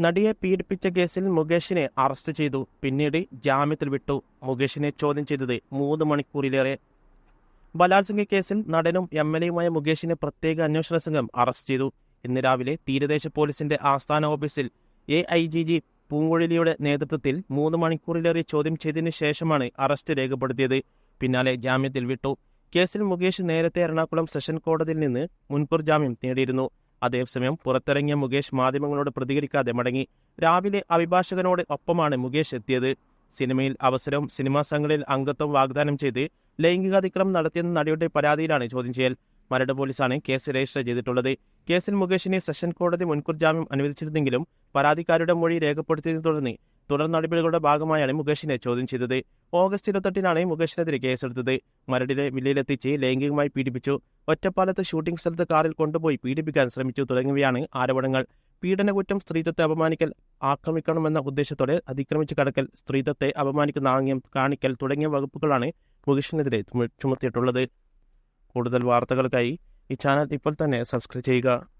നടിയെ പീഡിപ്പിച്ച കേസിൽ മുകേഷിനെ അറസ്റ്റ് ചെയ്തു. പിന്നീട് ജാമ്യത്തിൽ വിട്ടു. മുകേഷിനെ ചോദ്യം ചെയ്തത് മൂന്ന് മണിക്കൂറിലേറെ. ബലാത്സംഗ കേസിൽ നടനും എം എൽ എയുമായ മുകേഷിനെ പ്രത്യേക അന്വേഷണ സംഘം അറസ്റ്റ് ചെയ്തു. ഇന്ന് രാവിലെ തീരദേശ പോലീസിന്റെ ആസ്ഥാന ഓഫീസിൽ എ ഐ ജി ജി പൂങ്കുഴലിയുടെ നേതൃത്വത്തിൽ മൂന്ന് മണിക്കൂറിലേറെ ചോദ്യം ചെയ്തതിനു ശേഷമാണ് അറസ്റ്റ് രേഖപ്പെടുത്തിയത്. പിന്നാലെ ജാമ്യത്തിൽ വിട്ടു. കേസിൽ മുകേഷ് നേരത്തെ എറണാകുളം സെഷൻ കോടതിയിൽ നിന്ന് മുൻകൂർ ജാമ്യം നേടിയിരുന്നു. അതേസമയം പുറത്തിറങ്ങിയ മുകേഷ് മാധ്യമങ്ങളോട് പ്രതികരിക്കാതെ മടങ്ങി. രാവിലെ അഭിഭാഷകനോട് ഒപ്പമാണ് മുകേഷ് എത്തിയത്. സിനിമയിൽ അവസരവും സിനിമാ സംഘടനയിൽ അംഗത്വം വാഗ്ദാനം ചെയ്ത് ലൈംഗികാതിക്രമം നടത്തിയെന്ന നടിയുടെ പരാതിയിലാണ് ചോദ്യം ചെയ്യൽ. മരട് പോലീസാണ് കേസ് രജിസ്റ്റർ ചെയ്തിട്ടുള്ളത്. കേസിൽ മുകേഷിനെ സെഷൻ കോടതി മുൻകൂർ ജാമ്യം അനുവദിച്ചിരുന്നെങ്കിലും പരാതിക്കാരുടെ മൊഴി രേഖപ്പെടുത്തിയതിനെ തുടർന്ന് തുടർ നടപടികളുടെ ഭാഗമായാണ് മുകേഷിനെ ചോദ്യം ചെയ്തത്. ഓഗസ്റ്റ് ഇരുപത്തെട്ടിനാണ് മുകേഷിനെതിരെ കേസെടുത്തത്. മരടിലെ വില്ലയിലെത്തിച്ച് ലൈംഗികമായി പീഡിപ്പിച്ചു. ഒറ്റപ്പാലത്ത് ഷൂട്ടിംഗ് സ്ഥലത്ത് കാറിൽ കൊണ്ടുപോയി പീഡിപ്പിക്കാൻ ശ്രമിച്ചു തുടങ്ങിയവയാണ് ആരോപണങ്ങൾ. പീഡനകുറ്റം സ്ത്രീത്വത്തെ അപമാനിക്കൽ ആക്രമിക്കണമെന്ന ഉദ്ദേശത്തോടെ അതിക്രമിച്ച് കടക്കൽ സ്ത്രീത്വത്തെ അപമാനിക്കുന്ന ആംഗ്യം കാണിക്കൽ തുടങ്ങിയ വകുപ്പുകളാണ് മുകേഷിനെതിരെ ചുമ- ചുമത്തിയിട്ടുള്ളത്. കൂടുതൽ വാർത്തകൾക്കായി ഈ ചാനൽ ഇപ്പോൾ തന്നെ സബ്സ്ക്രൈബ് ചെയ്യുക.